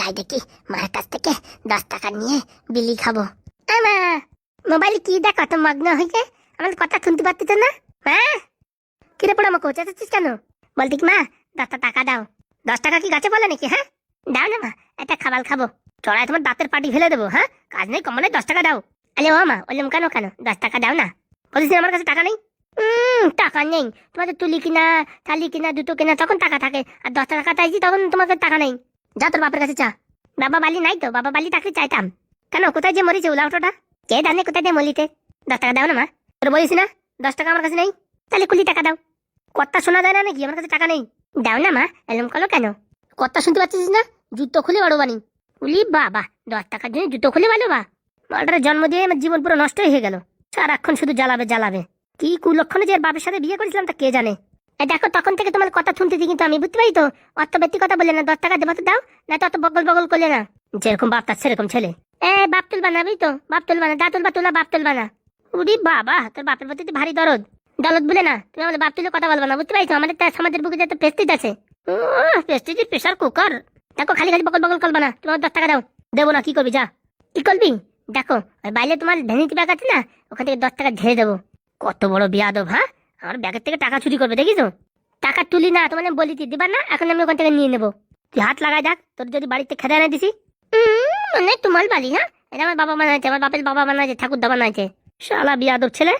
যাই দেখি মায়ের কাছ থেকে দশ টাকা নিয়ে বিলি খাব। মা, মোবাইল কি দেখ, কত মগ্ন হয়েছে? আমার কথা শুনতে পারতিস না? মা, কিরে পড়া আমাকে চেঁচাচ্ছিস কেন? বলতি কি মা দশটা টাকা দাও। দশ টাকা কি গাছে বলে নাকি হ্যাঁ? দাও না মা, একটা খাবার খাব। চড়াই তোমার দাঁতের পাটি ফেলে দেবো হ্যাঁ? কাজ নেই কমলে দশ টাকা দাও। আরে ও মা বললাম কেন কেন? দশ টাকা দাও না। বলিস আমার কাছে টাকা নেই? টাকা নেই। তোমাদের তুলি কিনা, থালি কিনা, দুটো কিনা, তখন টাকা থাকে। আর দশ টাকা চাইছি তখন তোমাকে টাকা নেই। যা তোর বাপের কাছে চা। বাবা বালি নাই তো, বাবা বালি থাকলে চাইতাম। কেন, কোথায় যে মরিছে উলা অটোটা? কে জানে কোথায় যে মলিতে। দশ টাকা দাও না, মা। তোর বলিস না? দশ টাকা আমার কাছে নেই? তাহলে কুলি টাকা দাও। কথা শোনা যায় না নাকি? আমার কাছে টাকা নেই। দাও না, মা, এলম করো কেন? কথা শুনতে পাচ্ছিস না? জুতো খুলে বাড়ো উলি বাবা, দশ টাকার জন্য জুতো খুলে বাড়ো বা। মালটার জন্ম দিয়ে আমার জীবন পুরো নষ্ট হয়ে গেল। সারাক্ষণ শুধু জ্বালাবে জ্বালাবে। কি কুলক্ষণে যে বাপের সাথে বিয়ে করেছিলাম তা কে জানে? দেখো, তখন থেকে তোমার কথা শুনতেছি কিন্তু আমি, বুঝতে পারি তো? অত ব্যক্তি কথা বলে না, দশ টাকা দেবো তো দাও, না তো অত বগল বগল করলে না। যেরকম বাপ তার সেরকম ছেলে। এ, বাপ তুলবা না তো? বাপ তুলবা না দা তুলবা তুলা, বাপ তুলবা না। উরি বাবা, তোর বাপের প্রতি ভারী দরদ। দরদ বলে না, তুমি আমাদের বাপ তুলে কথা বলবা না, বুঝতে পারছ? আমাদের সমাজের বুকে যাতে পেস্টিজ আছে। পেস্টিজের প্রেশার কুকার দেখো, খালি খালি বকল বকল করবা না তোমার দশ টাকা দাও। দেবো না, কি করবি, যা। কি করবি? দেখো বাইরে তোমার ভ্যানিটি ব্যাগ আছে না, ওখান থেকে দশ টাকা ঢেলে দেবো। কত বড় বিয়াদব হ্যাঁ? আমার ব্যাগের থেকে টাকা চুরি করবে দেখিছো টাকা তুলি না, তোমার বলি তুই দিবার না, এখন আমি ওখান থেকে নিয়ে নেব। তুই হাত লাগাই যাক তোর যদি বাড়িতে খেতে এনে দিছি। মানে তোমার বাড়ি হ্যাঁ? এটা আমার বাবা বানাইছে, আমার বাপের বাবা মানা বানাইছে ঠাকুর দা বানাইছে। শালা বিয়াদব ছেলে।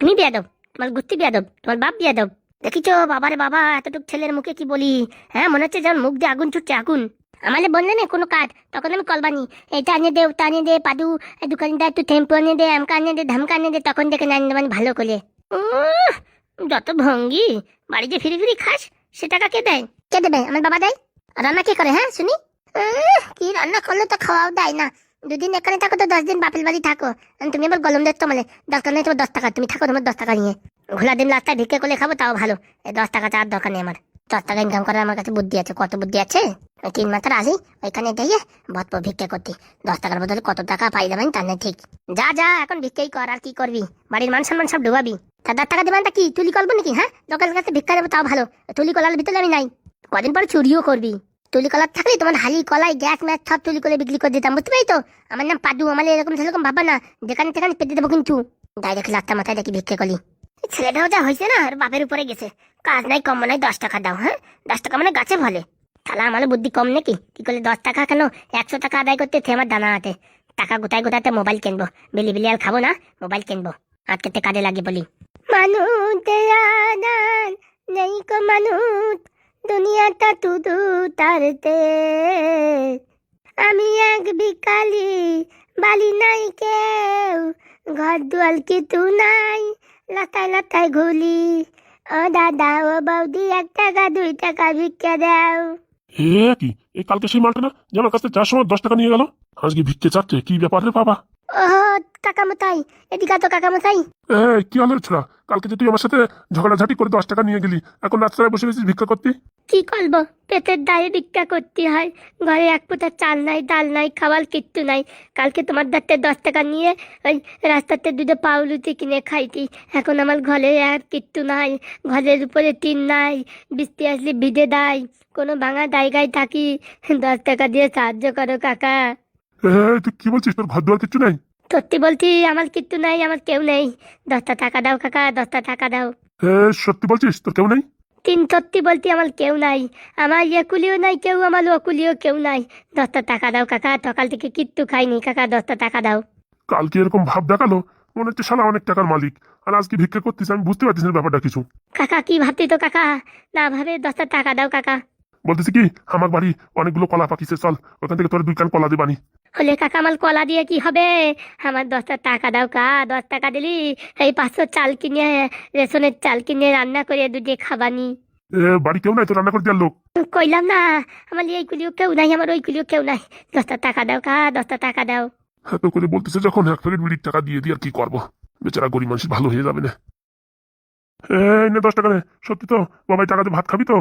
তুমি বিয়াদব, তোমার গুত্তি বিয়াদব, তোমার বাপ বিয়াদব। দেখিছো, বাবারে বাবা, এতটুক ছেলের মুখে কি বলি? হ্যাঁ মনে হচ্ছে যেমন মুখ দিয়ে আগুন ছুটছে, আগুন। আমাদের বললে না, কোনো কাজ, তখন আমি কলবানি এটা আনিয়ে দে ওটা আনিয়ে দে, পাদু দোকানদার, একটু টেম্পো আনিয়ে দে, আমকা আনিয়ে দে, ধামকা আনিয়ে দে, তখন দেখে মানে ভালো করে। যত ভঙ্গি, বাড়ি যে ফিরি ফিরি খাস, সে টাকা কে দেয়? কে দেবে? আমার বাবা দেয়? রান্না কে করে হ্যাঁ শুনি? কি রান্না করলে তো খাওয়াও দেয় না। দুদিন এখানে থাকো তো দশ দিন বাপের বাড়ি থাকো। তুমি আবার গলম দেখতো মানে দরকার নেই তোমার দশ টাকা, তুমি থাকো তোমার দশ টাকা নিয়ে। ঘোলা দিন রাস্তায় ভিক্ষে করলে খাব, তাও ভালো। এই দশ টাকা চার দরকার নেই আমার। দশ টাকা ইনকাম করার আমার কাছে বুদ্ধি আছে, কত বুদ্ধি আছে? ওই তিন মাত্র আসি ওইখানে দিয়ে বৎপ ভিক্ষে করতে। দশ টাকার বদলে কত টাকা পাই যাবেন তার ঠিক। যা যা, এখন ভিক্ষেই কর, আর কি করবি? বাড়ির মান সম্মান সব ডুবাবি। দশ টাকা দেবেন কি? তুলি করব নাকি হ্যাঁ? দোকানের কাছে ভিক্ষা দেবো, তাও ভালো। তুলি কলার ভিতরে আমি নাই। কদিন পরে চুরিও করবি। তুলি কলার থাকলে তোমার হালি, কলাই, গ্যাস, ম্যাচ সব তুলি করে বিক্রি করে দিতাম, বুঝতে পারি তো আমার নাম পাদু, আমার এরকম সেরকম ভাবা না। যেখানে সেখানে পেতে দেবো কিন্তু। দেখি লাত্তা মাথায় দেখি, ভিক্ষে করি। ছেলেটাও যা হয়েছে না আর বাপের উপরে গেছে। কাজ নাই, কম নাই, দশ টাকা দাও হ্যাঁ? দশ টাকা মানে গাছে ফলে। তাহলে আমার বুদ্ধি কম নাকি? কি করলে দশ টাকা কেন? একশো টাকা আদায় করতে আমার দানা হাতে। টাকা গোটায় গোটাতে মোবাইল কিনবো। বিলি বিলি আর খাব না, মোবাইল কিনবো। আজকে কাজে লাগে বলি। মানুষ নেই কো মানুষ দুনিয়াটা তুদু তারতে আমি এক বিকালি বালি নাই কেউ, ঘর দুয়াল কিছু নাই, লাতায় লাতায় ঘুলি। ও দাদা, ও বৌদি, এক টাকা, দুই টাকা ভিক্ষা দাও। এ কি? এই কালকে সেই মালটা না যে আমার কাছে যার সময় দশ টাকা নিয়ে গেল? আজকে ভিক্ষে চাচ্ছে কি ব্যাপার রে বাবা? কাকামতাই এদিকে তো কাকামতাই এ কি হলো ছোড়া? কালকে যে তুই আমার সাথে ঝগড়াঝাটি করে দশ টাকা নিয়ে গেলি এখন রাস্তায় বসে গেছিস ভিক্ষা করতে? কি করব? পেটের দায়ে ভিক্ষা করতে হয়। ঘরে এক ফুটা চাল নাই ডাল নাই খাবার কিচ্ছু নাই। কালকে তোমার দাঁতে দশ টাকা নিয়ে ওই রাস্তাতে দুটো পাউলুতি কিনে খাইতি। এখন আমার ঘরে আর কিচ্ছু নাই। ঘরের উপরে টিন নাই বৃষ্টি আসলে ভিজে দেয়। কোনো ভাঙা জায়গায় থাকি। দশ টাকা দিয়ে সাহায্য করো কাকা। এ তুই কি বলছিস? তোর ঘর দুয়ার কিচ্ছু নাই? সত্যি বলছি আমার কিচ্ছু নাই আমার কেউ নেই। দশটা টাকা দাও কাকা দশটা টাকা দাও। এ সত্যি বলছিস? তোর কেউ নেই? তিন সত্যি বলতে আমার কেউ নাই। আমার একুলিও নাই কেউ আমার ওকুলিও কেউ নাই। দশটা টাকা দাও কাকা সকাল থেকে কিচ্ছু খাইনি। কাকা দশটা টাকা দাও। কালকে এরকম ভাব দেখাল মনে হচ্ছে শালা অনেক টাকার মালিক। আর আজকে ভিক্ষা করতিস আমি বুঝতে পারছিস না ব্যাপারটা কিছু। কাকা কি ভাবতি তো কাকা? না ভাবে দশটা টাকা দাও কাকা। বলতেছি কি আমার বাড়ি অনেকগুলো কলা পাকিছে চল ওখান থেকে তোর দুই কান কলা দিবানি। হলে কাকা আমার কলা দিয়ে কি হবে? আমার দশটা টাকা দাও কা দশ টাকা দিলি এই পাঁচশো চাল কিনে রেশনের চাল কিনে রান্না করে দুধে খাবানি। বাড়ি কেউ নাই তো রান্না করে দেওয়ার লোক? কইলাম না আমার এইগুলিও কেউ নাই আমার ওইগুলিও কেউ নাই। দশটা টাকা দাও কা দশটা টাকা দাও। এত করে বলতেছে যখন এক প্যাকেট বিড়ির টাকা দিয়ে দিয়ে আর কি করব? বেচারা গরিব মানুষ ভালো হয়ে যাবে না। এই নে দশ টাকা সত্যি তো? বাবাই টাকা দিয়ে ভাত খাবি তো?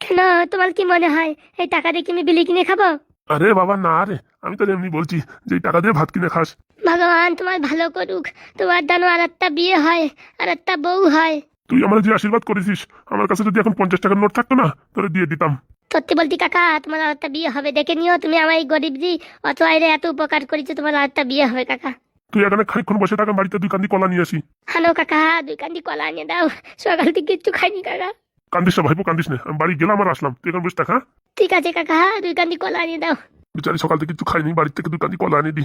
কেন তোমার কি মনে হয় এই টাকা দিয়ে কি আমি বিলি কিনে খাব? আরে বাবা না রে। আমি তো এমনি বলছি যে টাকা দিয়ে ভাত কিনে খাস। ভগবান তোমার ভালো করুক। তোমার জানো আর একটা বিয়ে হয় আর একটা বউ হয়। তুই আমার যে আশীর্বাদ করেছিস আমার কাছে যদি এখন পঞ্চাশ টাকার নোট থাকতো না তোরে দিয়ে দিতাম। সত্যি বলতি কাকা তোমার আর একটা বিয়ে হবে। দেখে নিও তুমি আমার এই গরিব জি অত আইরে এত উপকার করেছ তোমার আর একটা বিয়ে হবে কাকা। তুই এখানে খানিক্ষণ বসে থাকা বাড়িতে দুই কান্দি কলা নিয়ে আসি। হানো কাকা দুই কান্দি কলা নিয়ে দাও। সকাল থেকে কিচ্ছু খাইনি কাকা। কান্দিস না ভাইপো কান্দিস না। আমি বাড়ি গেলাম আর আসলাম। তুই এখন বসে থাক হ্যাঁ? ঠিক আছে কাকা দুই কান্দি কলা আনিয়ে দাও। বিচারি সকাল থেকে কিছু খাইনি বাড়ি থেকে দুই কান্দি কলা আনিয়ে দি।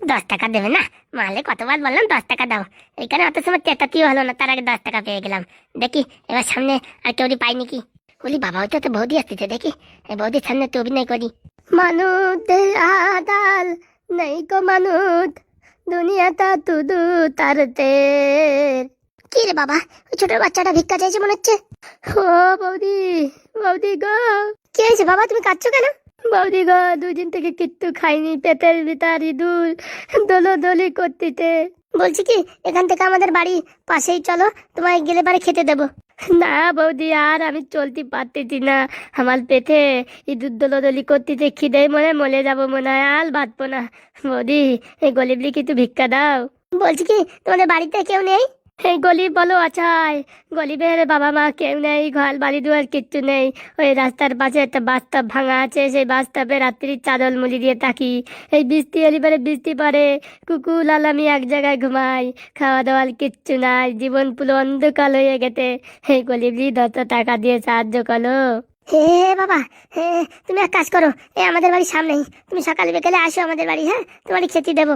দশ টাকা দেবে না? মালে কতবার বললাম দশ টাকা দাও। এখানে অত সময় তেতাতিও হলো না তার আগে দশ টাকা পেয়ে গেলাম। দেখি এবার সামনে আর কেউ পাই নাকি? বলি বাবা ওইটা তো বৌদি আসতেছে দেখি। এই বৌদির সামনে তো অভিনয় করি। মানুষ আদাল নেই গো মানুষ দুনিয়াটা তুদু তের কি রে বাবা? ওই ছোট বাচ্চাটা ভিক্ষা চাইছে মনে হচ্ছে। ও বৌদি বৌদি গো। কি হয়েছে বাবা? তুমি কাঁদছো কেন? বৌদি গো, দুদিন থেকে কিচ্ছু খাইনি পেটের ভিতর ইঁদুর দোলদলি করতিতে। বলছি কি, এখান থেকে আমাদের বাড়ি পাশেই চলো, তোমায় গেলে বাড়ি খেতে দেবো। না বৌদি, আর আমি চলতে পারতেছি না। আমার পেটে ইঁদুর দোলদলি করতেছে খিদে মনে, মলে যাব মনে হয়, আর বাঁচবো না। বৌদি, এই গলিবলি কিছু ভিক্ষা দাও। বলছি কি, তোমাদের বাড়িতে কেউ নেই? এই গলিব বলো আচাই গলিবের বাবা মা কেউ নেই, ঘর বাড়ি দুয়ার কিচ্ছু নেই। ওই রাস্তার পাশে একটা বাস্তব ভাঙা আছে, সেই বাস্তবে রাত্রি চাদর মুড়ি দিয়ে থাকি। এই বৃষ্টি এলি পরে বৃষ্টি পরে কুকুর লাল আমি এক জায়গায় ঘুমাই খাওয়া দাওয়ার কিচ্ছু নাই, জীবন পুরো অন্ধকার হয়ে গেছে। এই গলিবলি দশ টাকা দিয়ে সাহায্য করো। হে বাবা, হে তুমি এক কাজ করো, এ আমাদের বাড়ির সামনেই। তুমি সকালে বিকেলে আসো আমাদের বাড়ি হ্যাঁ? তোমার খেতে দেবো।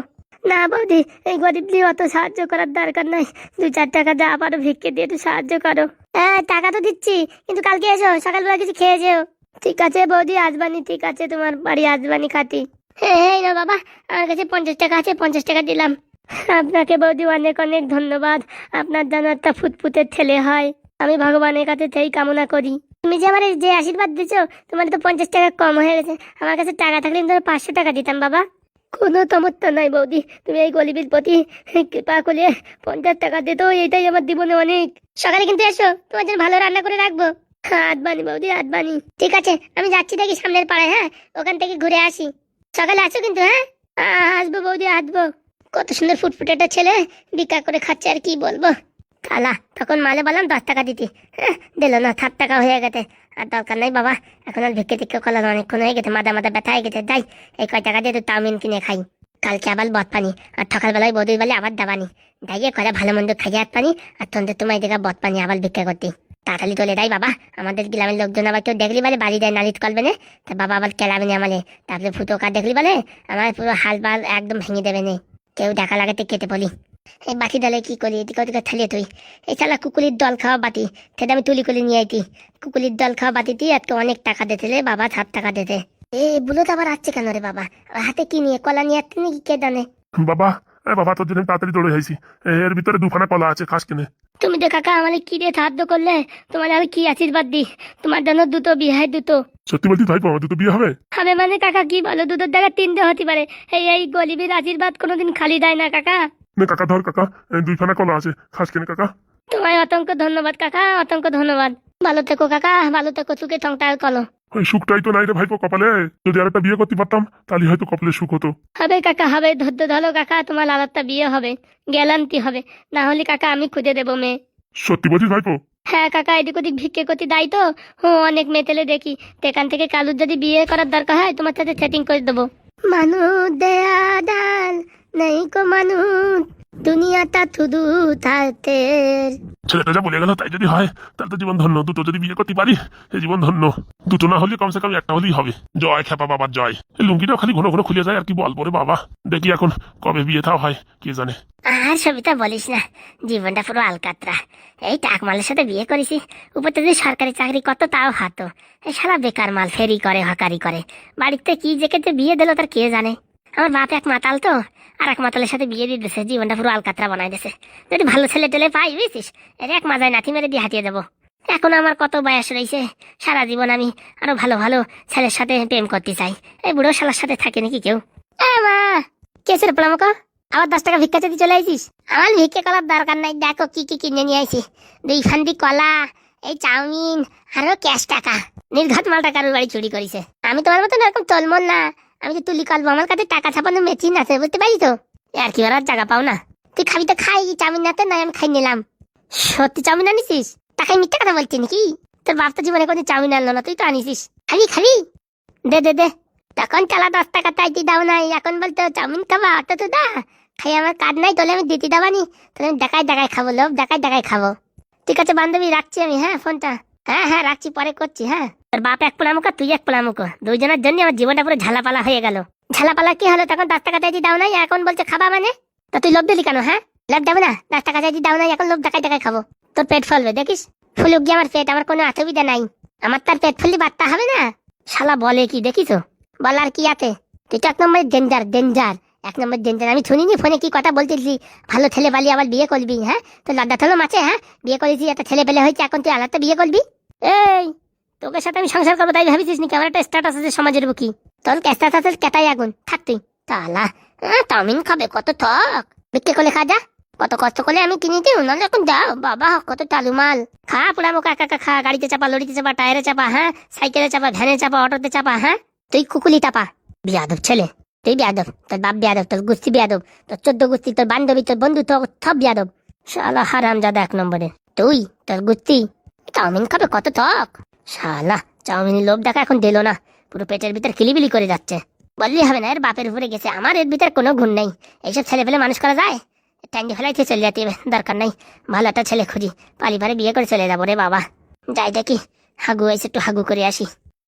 না বৌদি এই গরিবলি অত সাহায্য করার দরকার নাই। দু চার টাকা যা পারো ভিক্ষে দিয়ে একটু সাহায্য করো। হ্যাঁ টাকা তো দিচ্ছি কিন্তু কালকে এসো সকালবেলা কিছু খেয়ে যেও। ঠিক আছে বৌদি আসবানি ঠিক আছে তোমার বাড়ি আসবানি খাতি এই না বাবা আমার কাছে পঞ্চাশ টাকা আছে পঞ্চাশ টাকা দিলাম। আপনাকে বৌদি অনেক অনেক ধন্যবাদ আপনার যেন একটা ফুটফুটের ছেলে হয়। আমি ভগবানের কাছে সেই কামনা করি। তুমি যে আমার যে আশীর্বাদ দিছো তোমার তো পঞ্চাশ টাকা কম হয়ে গেছে। আমার কাছে টাকা থাকলে আমি তোমার পাঁচশো টাকা দিতাম বাবা। কোনো তমত্তা নাই বৌদি। তুমি এই গরিবের প্রতি কৃপা করলে পঞ্চাশ টাকা দিত এটাই আমার জীবনে অনেক। সকালে কিন্তু এসো, তোমার জন্য ভালো রান্না করে রাখব। হাত বানি বৌদি হাত বানি ঠিক আছে, আমি যাচ্ছি দেখি সামনের পাড়ায় হ্যাঁ? ওখান থেকে ঘুরে আসি। সকালে আসো কিন্তু হ্যাঁ? আসব বৌদি, আসব। কত সুন্দর ফুটফুটে একটা ছেলে ভিক্ষা করে খাচ্ছে, আর কি বলব? কালা তখন মালে বললাম দশ টাকা দিতি হ্যাঁ? দিল না, সাত টাকা হয়ে গেছে। আর দরকার নাই বাবা, এখন আর ভিক্ষে টিক্ষে করলাম অনেকক্ষণ হয়ে গেছে মাথা মাথা ব্যথা হয়ে গেছে, যাই, এই কয় টাকা দিয়ে তো চাউমিন কিনে খাই। কালকে আবার বদ পানি, আর সকালবেলায় বদুই বলে আবার দাবানি দাইয়ে করে ভালো মন্দ খাইয়ে হাত পানি, আর তন্তে তোমায় দেখা বদ পানি আবার ভিক্ষা করতে। তাড়াতাড়ি তোলে দেয় বাবা, আমাদের গ্রামের লোকজন আবার কেউ দেখলি বলে, বাড়ি দেয় নালিত করবে না। তা বাবা আবার কেলাবে না আমালে, তারপরে ফুটো কার দেখলি বলে, আমার পুরো হাল বাল একদম ভেঙে দেবে না। কেউ দেখা লাগাতে কেটে বলি এই বাটি ডালে কি করি? এদিকে ওদিকে থালিয়ে তুই এই কুকুলির দল খাওয়া বাটি সেটা আমি তুলি করে নিয়ে আইতি। কুকুলির দল খাওয়া বাটিতে আজকে অনেক টাকা দিতে বাবা সাত টাকা দিতে। এ বুলোত আবার আসছে কেন রে বাবা? হাতে কি নিয়ে? কলা নিয়ে আসছে নাকি কে জানে? বাবা এ বাবা তোর জন্য তাড়াতাড়ি দৌড়ে এর ভিতরে দুখানা কলা আছে খাস কিনে। তুমি তো কাকা আমাকে কি দিয়ে সাহায্য করলে? তোমার আমি কি আশীর্বাদ দি তোমার জন্য দুটো বিহাই দুটো। সত্যি বলছি ভাইপো আমার দুটো বিয়ে হবে? হবে মানে কাকা কি বলো? দুটোর জায়গায় তিনটে হতে পারে। এই এই গরিবের আশীর্বাদ কোনোদিন খালি দেয় না কাকা। নে কাকা ধর কাকা দুইখানা কলা আছে খাস কিনে কাকা। তোমায় অসংখ্য ধন্যবাদ কাকা অসংখ্য ধন্যবাদ। ভালো থেকো কাকা ভালো থেকো করো। ওই সুখটাই তো নাই রে ভাইপো কপালে যদি আর একটা বিয়ে করতে পারতাম তাহলে হয়তো কপালে সুখ হতো। হবে কাকা হবে ধৈর্য ধরো কাকা তোমার একটা বিয়ে হবে হবে। না হলে কাকা আমি খুঁজে দেবো মেয়ে। সত্যি বলছিস ভাইপো? হ্যাঁ কাকা এদিক ওদিক ভিক্ষে করতে দাই তো। ও অনেক মেয়ে তেলে দেখি। এখান থেকে কালুর যদি বিয়ে করার দরকার হয় তোমার সাথে সেটিং করে দেবো। মানুষ দেয়া দাল নেই কো মানুষ দুনিয়াটা শুধু তাদের। ছেলেটা যা বলে গেল তাই যদি হয় তাহলে তো জীবন ধন্য দুটো যদি বিয়ে করতে পারি সে জীবন ধন্য। দুটো না হলে কমসে কম একটা হলেই হবে। জয় খেপা বাবার জয়। লুঙ্গিটাও খালি ঘন ঘন খুলে যায় আর কি বল পরে বাবা? দেখি এখন কবে বিয়ে থাও হয় কে জানে। আর সবিতা বলিস না জীবনটা পুরো আলকাতরা। এই টাক মালের সাথে বিয়ে করেছি উপর থেকে সরকারি চাকরি কত তাও হাতো। এই সারা বেকার মাল ফেরি করে হকারি করে। বাড়িতে কি জেকেতে বিয়ে দিল তার কে জানে? আমার বাপ এক মাতাল তো আর এক মাতালের সাথে বিয়ে দিয়ে দিছে, জীবনটা পুরো আলকাতরা বানাই দিছে। যদি ভালো ছেলে টেলে পাই, বুঝছিস? এর এক মাজায় নাতি মেরে দিয়ে হাতিয়ে দেবো। এখন আমার কত বয়স রয়েছে সারা জীবন আমি আরও ভালো ভালো ছেলের সাথে প্রেম করতে চাই। এই বুড়ো শালার সাথে থাকে নাকি কেউ? মা! কে ছিল আবার দশ টাকা ভিক্ষা চাইতে চলে আইছিস? আমার ভিক্ষা করার দরকার নাই, দেখো কি কি কিনে নিয়ে আইছি। দুই খান্দি কলা, এই চাউমিন, আরও ক্যাশ টাকা। নির্ঘাত মালটা কারোর বাড়ি চুরি করেছে। আমি তোমার মতন এরকম তলমন না। আমি তো তুলি কলবো, আমার কাছে টাকা ছাপানো মেচিন আছে, বুঝতে পারি তো? আর কি ওরা জায়গা পাও না। তুই খাবি তো খাই, চাউমিন নাতে নাই, আমি খাই নিলাম। সত্যি চাউমিন আনিছিস? টাকায় মিথ্যা কথা বলছি নাকি? তোর বাপ তো জীবনে কোনো চাউমিন আনলো না, তুই তো আনিসিস খাবি খাবি? দে দে দে। তখন চালা দশ টাকা চাইতে দাও নাই, এখন বলতো চাউমিন খাবা, অত তো দা। খাই, আমার কার্ড নাই তাহলে আমি দিতে দাবানি তাহলে আমি দেখাই দেখাই খাব, লোভ দেখাই দেখাই খাব। ঠিক আছে, বান্ধবী, রাখছি আমি হ্যাঁ ফোনটা? হ্যাঁ হ্যাঁ রাখছি, পরে করছি হ্যাঁ। তোর বাপ এক পোলামুখ তুই এক পোলামুখ। দুইজনের জন্য আমার জীবনটা পুরো ঝালাপালা হয়ে গেল। ঝালাপালা কি হলো তখন দশ টাকা চাইতে দাও নাই, এখন বলছে খাবা মানে? তা তুই লোভ দিলি কেন হ্যাঁ? লোভ দেবে না, দশ টাকা চাইতে দাও নাই, এখন লোভ দেখাই দেখাই খাব। তোর পেট ফলবে, দেখিস? ফুলুক গিয়ে আমার পেট, আমার কোনো অসুবিধা নাই। আমার তার পেট ফুললি বার্তা হবে না? শালা বলে কি, দেখিস? বলার কি আছে? তুই তো এক নম্বর ডেঞ্জার ডেঞ্জার এক নম্বর ডেঞ্জার আমি শুনিনি ফোনে কি কথা বলতেছি ভালো ছেলে বালি আবার বিয়ে করবি হ্যাঁ? তো লজ্জা থলো মাছে হ্যাঁ? বিয়ে করেছি একটা ছেলে পেলে হয়েছে, এখন তুই আলাদা বিয়ে করবি? এই! তোকে সাথে আমি সংসার করব তাই ভাবিছিস নাকি? আমার একটা স্ট্যাটাস আছে সমাজের বুকি। তোর স্ট্যাটাসের কেটাই আগুন। থাক তুই। তালা। চাউমিন খাবে, কত থক। বিক্রি করলে খা যা। কত কষ্ট করে আমি কিনে দিই নাহলে এখন যাও বাবা, কত চালু মাল খা পুরা মুখা কাকা খা। গাড়িতে চাপা, লরিতে চাপা, টায়ারে চাপা হ্যাঁ? সাইকেলে চাপা, ভ্যানে চাপা, অটোতে চাপা হ্যাঁ? তুই কুকুলি চাপা বিয়াদব ছেলে। তুই বিয়াদব। তোর বাপ বিয়াদব, তোর গুস্তি বিয়াদব, তোর চোদ্দ গুস্তি তোর বান্ধবী, তোর বন্ধু, তোর সব বিয়াদব। শালা হারাম জাদা এক নম্বরে। তুই, তোর গুস্তি চাউমিন খাবে, কত থক। শালা, চাউমিনের লোভ দেখা এখন দিল না। পুরো পেটের ভিতর কিলিবিলি করে যাচ্ছে। বললি হবে না, এর বাপের উপরে গেছে। আমার এর ভিতর কোনো গুণ নেই। এইসব ছেলে পেলে মানুষ করা যায়? ট্যাঙ্গি ফেলাইতে চলে যেতে দরকার নাই। ভালো একটা ছেলে খুঁজি। পালিবারে বিয়ে করে চলে যাব রে বাবা। যাই দেখি। হাগু এসে একটু হাগু করে আসি।